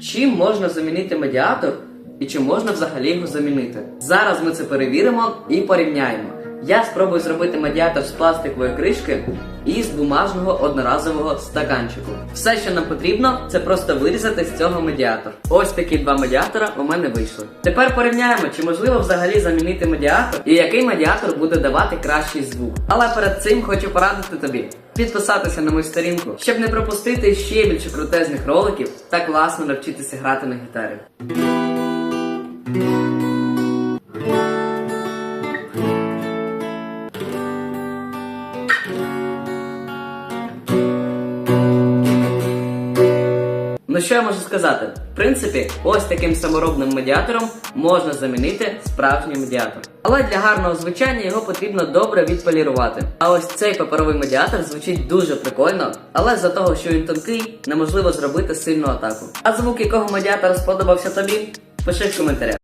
Чим можна замінити медіатор і чи можна взагалі його замінити? Зараз ми це перевіримо і порівняємо. Я спробую зробити медіатор з пластикової кришки і з бумажного одноразового стаканчику. Все, що нам потрібно, це просто вирізати з цього медіатор. Ось такі два медіатора у мене вийшли. Тепер порівняємо, чи можливо взагалі замінити медіатор і який медіатор буде давати кращий звук. Але перед цим хочу порадити тобі підписатися на мою сторінку, щоб не пропустити ще більше крутезних роликів та класно навчитися грати на гітарі. Ну що я можу сказати? В принципі, ось таким саморобним медіатором можна замінити справжній медіатор. Але для гарного звучання його потрібно добре відполірувати. А ось цей паперовий медіатор звучить дуже прикольно, але за того, що він тонкий, неможливо зробити сильну атаку. А звук якого медіатора сподобався тобі? Пиши в коментарях.